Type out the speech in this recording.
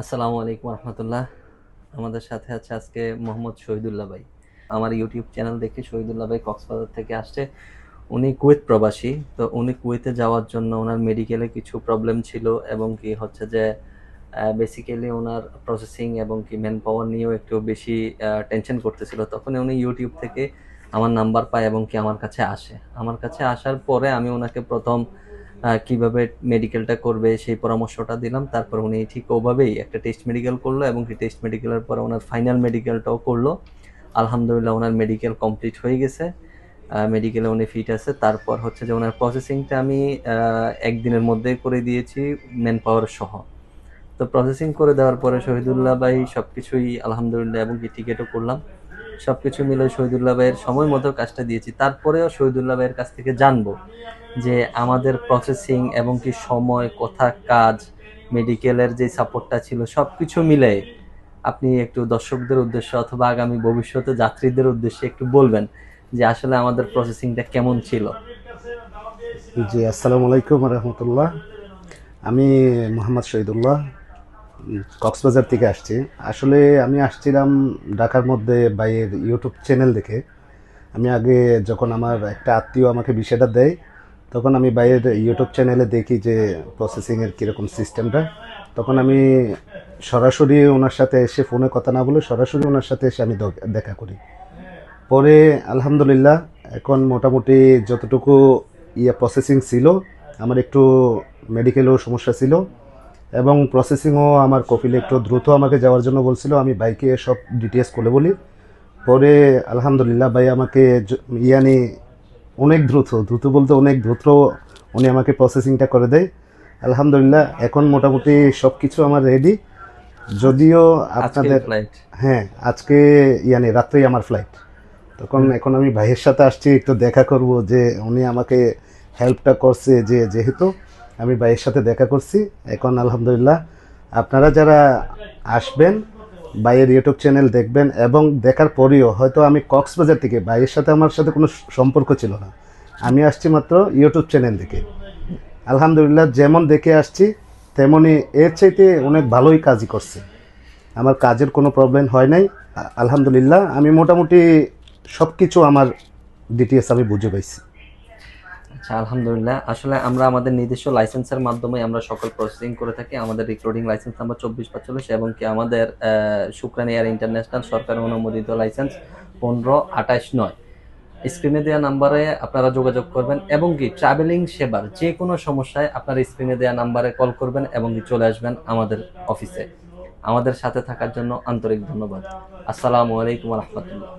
আসসালামু আলাইকুম রহমতুল্লাহ। আমাদের সাথে আছে আজকে মোহাম্মদ শহীদুল্লাহ ভাই। আমার ইউটিউব চ্যানেল দেখে শহীদুল্লাহ ভাই কক্সবাজার থেকে আসছে। উনি কুয়েত প্রবাসী, তো উনি কুয়েতে যাওয়ার জন্য ওনার মেডিকেলে কিছু প্রবলেম ছিল এবং কি হচ্ছে যে বেসিক্যালি ওনার প্রসেসিং এবং কি ম্যান পাওয়ার নিয়েও একটু বেশি টেনশন করতেছিল। তখন উনি ইউটিউব থেকে আমার নাম্বার পায় এবং কি আমার কাছে আসে। আমার কাছে আসার পরে আমি ওনাকে প্রথম কীভাবে মেডিকেলটা করবে সেই পরামর্শটা দিলাম। তারপর উনি ঠিক ওভাবেই একটা টেস্ট মেডিকেল করল এবং কি টেস্ট মেডিকেলের পরে ওনার ফাইনাল মেডিকেলটাও করল। আলহামদুলিল্লাহ ওনার মেডিকেল কমপ্লিট হয়ে গেছে। মেডিকেলে উনি ফিট আছে। তারপর হচ্ছে যে ওনার প্রসেসিংটা আমি একদিনের মধ্যে করে দিয়েছি ম্যান পাওয়ার সহ। তো প্রসেসিং করে দেওয়ার পরে শহীদুল্লাহ ভাই সব কিছুই আলহামদুলিল্লাহ এবং কি টিকিটও করলাম। সব কিছু মিলে শহীদুল্লাহ ভাইয়ের সময় মতো কাজটা দিয়েছি। তারপরেও শহীদুল্লাহ ভাইয়ের কাছ থেকে জানব যে আমাদের প্রসেসিং এবং কি সময়, কথা, কাজ মেডিকেলের যে সাপোর্টটা ছিল সব কিছু মিলে আপনি একটু দর্শকদের উদ্দেশ্যে অথবা আগামী ভবিষ্যতে যাত্রীদের উদ্দেশ্যে একটু বলবেন যে আসলে আমাদের প্রসেসিংটা কেমন ছিল। জি, আসসালামু আলাইকুম রহমতুল্লাহ। আমি মোহাম্মদ শহীদুল্লাহ। কক্সবাজার থেকে আসছি। আসলে আমি আসছিলাম ঢাকার মধ্যে বাইয়ের ইউটিউব চ্যানেল দেখে। আমি আগে যখন আমার একটা আত্মীয় আমাকে বিষয়টা দেয়, তখন আমি বাইয়ের ইউটিউব চ্যানেলে দেখি যে প্রসেসিংয়ের কীরকম সিস্টেমটা তখন আমি সরাসরি ওনার সাথে এসে ফোনে কথা না বলে সরাসরি ওনার সাথে এসে আমি দেখা করি। পরে আলহামদুলিল্লাহ, এখন মোটামুটি যতটুকু ইয়ে প্রসেসিং ছিল, আমার একটু মেডিকেলও সমস্যা ছিল। এবং প্রসেসিংও আমার কপিলে একটু দ্রুত আমাকে যাওয়ার জন্য বলছিল। আমি বাইকে সব ডিটেলস করে বলি। পরে আলহামদুলিল্লাহ ভাই আমাকে ইয়ানি অনেক দ্রুত দ্রুত বলতে অনেক দ্রুত উনি আমাকে প্রসেসিংটা করে দেয়। আলহামদুলিল্লাহ এখন মোটামুটি সব কিছু আমার রেডি যদিও আপনাদের ফ্লাইট হ্যাঁ আজকে ইয়ানি রাত্রেই আমার ফ্লাইট তখন এখন আমি ভাইয়ের সাথে আসছি একটু দেখা করব যে উনি আমাকে হেল্পটা করছে যে যেহেতু। আমি ভাইয়ের সাথে দেখা করছি। এখন আলহামদুলিল্লাহ আপনারা যারা আসবেন, ভাইয়ের ইউটিউব চ্যানেল দেখবেন এবং দেখার পরেও হয়তো আমি কক্সবাজার থেকে ভাইয়ের সাথে আমার সাথে কোনো সম্পর্ক ছিল না। আমি আসছি মাত্র ইউটিউব চ্যানেল থেকে আলহামদুলিল্লাহ যেমন দেখে আসছি তেমনই এর চাইতে অনেক ভালোই কাজই করছে। আমার কাজের কোনো প্রবলেম হয় নাই। আলহামদুলিল্লাহ আমি মোটামুটি সব কিছু আমার ডিটেলস আমি বুঝে পাইছি। আচ্ছা আলহামদুলিল্লাহ। আসলে আমরা আমাদের নিজস্ব লাইসেন্সের মাধ্যমে আমরা সকল প্রসেসিং করে থাকি। আমাদের রিক্রুটিং লাইসেন্স নাম্বার চব্বিশ পাঁচচল্লিশ এবং কি আমাদের শুক্রান এয়ার ইন্টারন্যাশনাল সরকার অনুমোদিত লাইসেন্স পনেরো আঠাশ নয়। স্ক্রিনে দেওয়া নাম্বারে আপনারা যোগাযোগ করবেন এবং কি ট্রাভেলিং সেবার যে কোনো সমস্যায় আপনারা স্ক্রিনে দেওয়া নাম্বারে কল করবেন এবং কি চলে আসবেন আমাদের অফিসে আমাদের সাথে থাকার জন্য আন্তরিক ধন্যবাদ। আসসালামু আলাইকুম রহমতুল্লাহ।